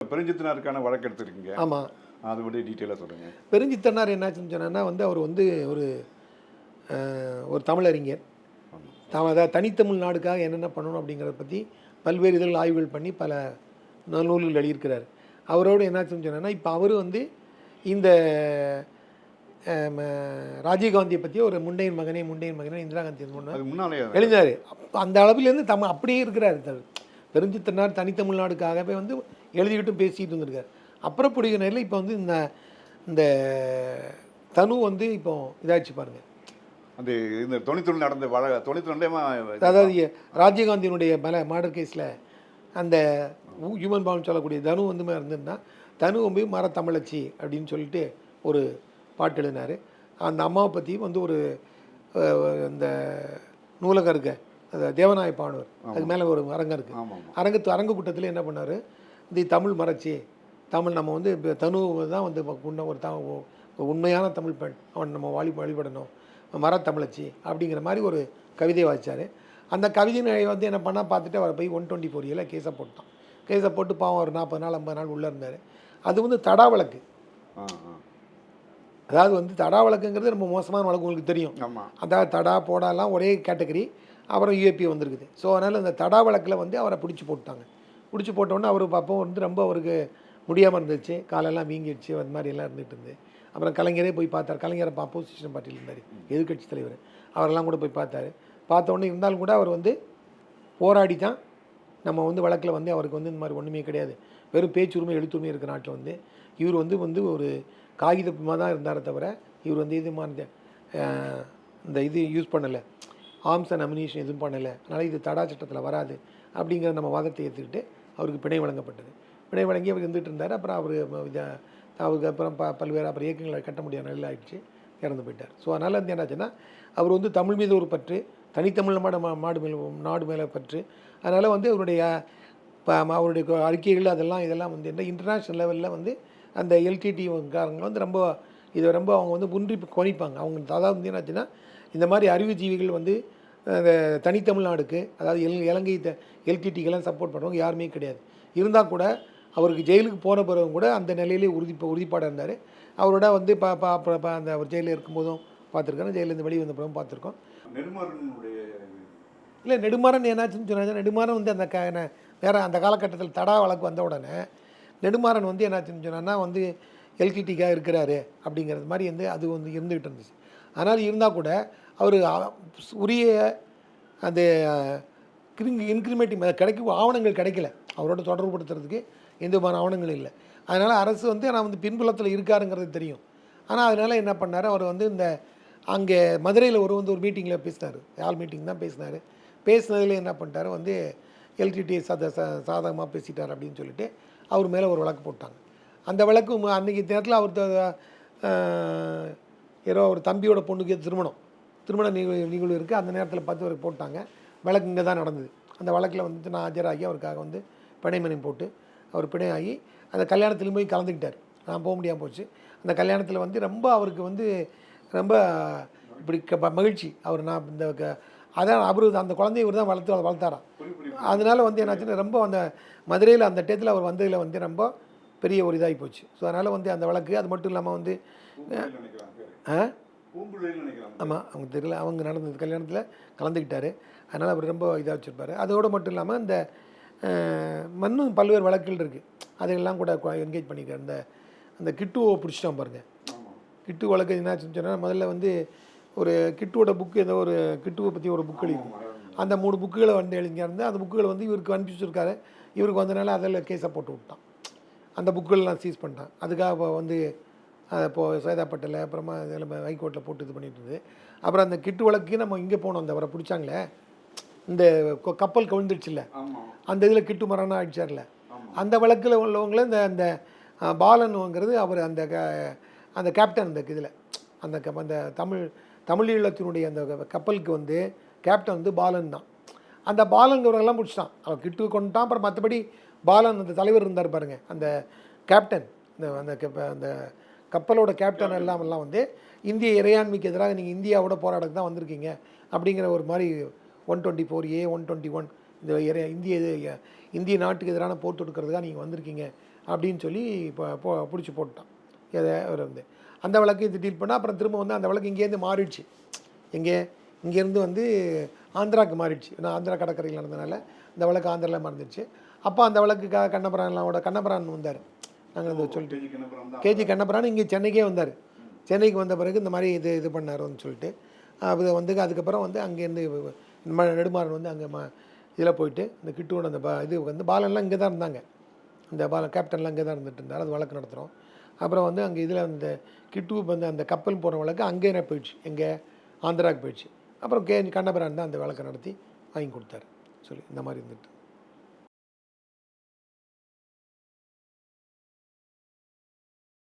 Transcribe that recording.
பெருஞ்சித்தினாருக்கான வழக்கு எடுத்திருக்கீங்க. ஆமாம் அது மட்டும் டீட்டெயிலாக சொல்லுங்கள் பெருஞ்சித்தனார் என்னாச்சுன்னு சொன்னான்னா வந்து அவர் வந்து ஒரு ஒரு தமிழறிஞர். தாம் அதாவது தனித்தமிழ் நாடுக்காக என்னென்ன பண்ணணும் அப்படிங்கிறத பற்றி பல்வேறு இதழ் ஆய்வுகள் பண்ணி பல நூல்கள் எழுதியிருக்கிறார் அவரோடு என்னாச்சுன்னு சொன்னான்னா இப்போ அவர் வந்து இந்த ராஜீவ்காந்தியை பற்றி ஒரு முண்டையின் மகனே முண்டையின் மகனே இந்திரா காந்தி எழுதினார். அந்த அளவிலேருந்து தமிழ் அப்படியே இருக்கிறார் தர் பெருஞ்சித்தனார் தனித்தமிழ்நாடுக்காகவே வந்து எழுதிக்கிட்டும் பேசிக்கிட்டு இருந்திருக்கார். அப்புறம் பிடிக்கிற நேரில் இப்போ வந்து இந்த இந்த தனு வந்து இப்போ இதாச்சு பாருங்க. அந்த இந்த தொண்ணூத்தொன்று நடந்த வழ தொண்ணூத்தொன்னே அதாவது ராஜீவ்காந்தியினுடைய மேலே மர்டர் கேஸில் அந்த ஹியூமன் பவுன் சொல்லக்கூடிய தனு வந்து இருந்திருந்தா தனு வந்து மரத்தமிழச்சி அப்படின்னு சொல்லிட்டு ஒரு பாட்டு எழுதினார். அந்த அம்மாவை பற்றி வந்து ஒரு இந்த நூலகம் இருக்க. அது தேவநாய பாடுவர் அதுக்கு மேலே ஒரு அரங்கம் இருக்குது அரங்கத்து அரங்க கூட்டத்தில் என்ன பண்ணார்? இந்த தமிழ் மறைச்சி தமிழ் நம்ம வந்து இப்போ தனு தான் வந்து உன்ன ஒரு த உண்மையான தமிழ் பெண். அவன் நம்ம வாழி வழிபடணும். மரத்தமிழச்சி அப்படிங்கிற மாதிரி ஒரு கவிதையை வாசிச்சார். அந்த கவிதையை வந்து என்ன பண்ணால் பார்த்துட்டு அவரை போய் ஒன் டுவெண்ட்டி ஃபோர் இயரில் கேஸை போட்டான். கேஸை போட்டு பாவம் ஒரு நாற்பது நாள் ஐம்பது நாள் உள்ளே இருந்தார். அது வந்து தடா வழக்கு. அதாவது வந்து தடா வழக்குங்கிறது ரொம்ப மோசமான வழக்கு உங்களுக்கு தெரியும். ஆமாம் அதாவது தடா போடாலாம் ஒரே கேட்டகரி. அப்புறம் யூஏபி வந்திருக்குது. ஸோ அதனால் அந்த தடா வழக்கில் வந்து அவரை பிடிச்சி போட்டாங்க பிடிச்சி போட்டோன்னே அவர் அப்போ வந்து ரொம்ப அவருக்கு முடியாமல் இருந்துச்சு. காலெல்லாம் வீங்கிடுச்சு அது மாதிரி எல்லாம் இருந்துகிட்டு இருந்து. அப்புறம் கலைஞரே போய் பார்த்தார். கலைஞரை அப்போசிஷன் பார்ட்டியில் இருந்தார். எதிர்கட்சி தலைவர். அவரெல்லாம் கூட போய் பார்த்தாரு. பார்த்தோன்னே இருந்தாலும் கூட அவர் வந்து போராடி தான் நம்ம வந்து வழக்கில் வந்து அவருக்கு வந்து இந்த மாதிரி ஒன்றுமே கிடையாது. வெறும் பேச்சுரிமை எழுத்துரிமை இருக்கிற நாட்டில் வந்து இவர் வந்து வந்து ஒரு காகிதமாக தான் இருந்தாரே தவிர இவர் வந்து இது மாதிரி இந்த இது யூஸ் பண்ணலை. ஆர்ம்ஸ் அண்ட் அமினேஷன் எதுவும் பண்ணலை. அதனால் இது தடா சட்டத்தில் வராது. அப்படிங்கிற நம்ம வாதத்தை ஏற்றுக்கிட்டு அவருக்கு பிணை வழங்கப்பட்டது. பிணை வழங்கி அவர் இருந்துகிட்டு இருந்தார். அப்புறம் அவர் அவருக்கு அப்புறம் ப பல்வேறு அப்புறம் இயக்கங்களை கட்ட முடியாத நிலையில் ஆகிடுச்சு இறந்து போயிட்டார். ஸோ அதனால் வந்து என்னாச்சுன்னா அவர் வந்து தமிழ் மீது ஒரு பற்று தனித்தமிழ் மாடு மா- மாடு மேலே நாடு மேலே பற்று. அதனால் வந்து அவருடைய அவருடைய அறிக்கைகள் அதெல்லாம் இதெல்லாம் வந்து என்ன இன்டர்நேஷ்னல் லெவலில் வந்து அந்த எல்டிடி காரங்க வந்து ரொம்ப இதை ரொம்ப அவங்க வந்து முன்றி கவனிப்பாங்க அவங்க அதாவது வந்து என்னாச்சுன்னா இந்த மாதிரி அறிவுஜீவிகள் வந்து தனித்தமிழ்நாடுக்கு அதாவது எல் இலங்கை த எல்டிடிக்கெல்லாம் சப்போர்ட் பண்ணுறவங்க யாருமே கிடையாது. இருந்தால் கூட அவருக்கு ஜெயிலுக்கு போன பிறகு கூட அந்த நிலையிலே உறுதி உறுதிப்பாடாக இருந்தார். அவரோட வந்து பா பா அந்த அவர் ஜெயிலில் இருக்கும்போதும் பார்த்துருக்கோம் ஜெயிலேருந்து வெளியே வந்த பிறகும் பார்த்துருக்கோம். இல்லை நெடுமாறன் என்னாச்சுன்னு சொன்னாங்க நெடுமாறன் வந்து அந்த க வேற அந்த காலகட்டத்தில் தடா வழக்கு வந்த உடனே நெடுமாறன் வந்து என்னாச்சுன்னு சொன்னான்னா வந்து எல்டிடிக்காக இருக்கிறாரு அப்படிங்கிறது மாதிரி வந்து அது வந்து இருந்துகிட்டு இருந்துச்சு. ஆனால் இருந்தால் கூட அவர் உரிய அந்த இன்க்ரிமேட்டிங் கிடைக்கும் ஆவணங்கள் கிடைக்கல. அவரோட தொடர்புபடுத்துறதுக்கு எந்த விதமான ஆவணங்கள் இல்லை. அதனால் அரசு வந்து நான் வந்து பின்புலத்தில் இருக்காருங்கிறது தெரியும். ஆனால் அதனால் என்ன பண்ணார்? அவர் வந்து இந்த அங்கே மதுரையில் ஒரு வந்து ஒரு மீட்டிங்கில் பேசினார். ஆல் மீட்டிங் தான் பேசினார். பேசினதில் என்ன பண்ணிட்டாரு? வந்து எல்டிடி சாத சாதகமாக பேசிட்டார் அப்படின்னு சொல்லிட்டு அவர் மேலே ஒரு வழக்கு போட்டாங்க. அந்த வழக்கு அன்றைக்கி நேரத்தில் அவர் த- ஏதோ ஒரு தம்பியோட பொண்ணுக்கு திருமணம். திருமண நிகழ்வு நிகழ்வு இருக்குது அந்த நேரத்தில் பார்த்து அவர் போட்டாங்க. வழக்கு இங்கே தான் நடந்தது. அந்த வழக்கில் வந்து நான் ஆஜராகி அவருக்காக வந்து பிணைமணி போட்டு அவர் பிணையாகி அந்த கல்யாணத்திலும் போய் கலந்துக்கிட்டார். நான் போக முடியாமல் போச்சு. அந்த கல்யாணத்தில் வந்து ரொம்ப அவருக்கு வந்து ரொம்ப இப்படி க- மகிழ்ச்சி. அவர் நான் இந்த க- அதான் அவரு அந்த குழந்தைய இவர் தான் வளர்த்து வளர்த்தாராம் அதனால் வந்து என்னாச்சுன்னா ரொம்ப அந்த மதுரையில் அந்த டேத்தில் அவர் வந்ததில் வந்து ரொம்ப பெரிய ஒரு இதாகி போச்சு. ஸோ அதனால் வந்து அந்த வழக்கு அது மட்டும் இல்லாமல் வந்து ஆ பூம்புழைன்னு ஆமாம் அவங்க தெரியல. அவங்க நடந்த கல்யாணத்தில் கலந்துக்கிட்டாரு. அதனால் அவர் ரொம்ப இதாக வச்சுருப்பாரு. அதோடு மட்டும் இல்லாமல் இந்த அஹ், இன்னும் பல்வேறு வழக்குகள் இருக்குது அதையெல்லாம் கூட என்கேஜ் பண்ணியிருக்காரு இந்த அந்த கிட்டுவை பிடிச்சிட்டோம் பாருங்க. ஆமாம் கிட்டு வழக்கு என்னாச்சுன்னு சொன்னால் முதல்ல வந்து ஒரு கிட்டுவோட புக்கு ஏதோ ஒரு கிட்டுவை பற்றி ஒரு புக் எழுதி. அந்த மூணு புக்குகளை வந்து எழுதிங்க அந்த புக்குகளை வந்து இவருக்கு அனுப்பிச்சி வச்சிருக்காரு. இவருக்கு வந்தனால அதில் கேஸை போட்டு விட்டான். அந்த புக்குகளெலாம் சீஸ் பண்ணிட்டான். அதுக்காக வந்து அதை இப்போது சைதாப்பட்டில் அப்புறமா இதில் ஹைகோர்ட்டில் போட்டு இது பண்ணிட்டு இருந்தது. அப்புறம் அந்த கிட்டு வழக்கு நம்ம இங்கே போனோம் அந்த அவரை பிடிச்சாங்களே. இந்த கப்பல் கவிழ்ந்துடுச்சுல்ல அந்த இதில் கிட்டு மரணம் ஆயிடுச்சார்ல அந்த வழக்கில் உள்ளவங்கள இந்த அந்த பாலனுங்கிறது அவர் அந்த க அந்த கேப்டன் அந்த இதில். அந்த க- அந்த தமிழ் தமிழீழத்தினுடைய அந்த கப்பலுக்கு வந்து கேப்டன் வந்து பாலன் தான். அந்த பாலங்கிறவங்கெல்லாம் முடிச்சிட்டான் அவன் கிட்டு கொண்டுட்டான். அப்புறம் மற்றபடி பாலன் அந்த தலைவர் இருந்தார் பாருங்க. அந்த கேப்டன். இந்த அந்த அந்த கப்பலோட கேப்டன் எல்லாம் எல்லாம் வந்து இந்திய இறையாண்மைக்கு எதிராக நீங்கள் இந்தியாவோட போராட்டத்துக்கு தான் வந்திருக்கீங்க. அப்படிங்கிற ஒரு மாதிரி one twenty four A one twenty one இந்த இந்திய இந்திய நாட்டுக்கு எதிரான போர் தொடுக்கிறதுக்காக நீங்கள் வந்திருக்கீங்க. அப்படின்னு சொல்லி இப்போ பிடிச்சி போட்டான். எதை அவர் வந்து. அந்த வழக்கு இது டீல் பண்ணால் அப்புறம் திரும்ப வந்து அந்த வழக்கு இங்கேருந்து மாறிடுச்சு. எங்கே? இங்கேருந்து வந்து ஆந்திராவுக்கு மாறிடுச்சு. ஏன்னா ஆந்திரா கடற்கரையில் நடந்தனால இந்த வழக்கு ஆந்திராவில் மறந்துடுச்சு. அப்போ அந்த வழக்கு க கண்ணபுரானோட கண்ணபுரான் வந்தார். நாங்கள் இந்த சொல்லிட்டு. கேஜி கண்ணபுரான் இங்கே சென்னைக்கே வந்தார். சென்னைக்கு வந்த பிறகு இந்த மாதிரி இது இது பண்ணாருன்னு சொல்லிட்டு. அது வந்து அதுக்கப்புறம் வந்து அங்கேருந்து நெடுமாறன் வந்து அங்கே ம இதில் போயிட்டு இந்த கிட்டுவோட அந்த பா இது வந்து பாலன்லாம் இங்கே தான் இருந்தாங்க. இந்த பாலன் கேப்டன்லாம் இங்கே தான் இருந்துட்டு இருந்தார். அது வழக்கு நடத்துகிறோம் அப்புறம் வந்து அங்கே இதில் அந்த கிட்டு வந்து அந்த கப்பல் போன வழக்கு அங்கே போயிடுச்சு. எங்கே ஆந்திராவுக்கு போயிடுச்சு. அப்புறம் கே கண்ணபுரான் தான் அந்த வழக்கை நடத்தி வாங்கி கொடுத்தாரு. சொல்லி இந்த மாதிரி இருந்துட்டு.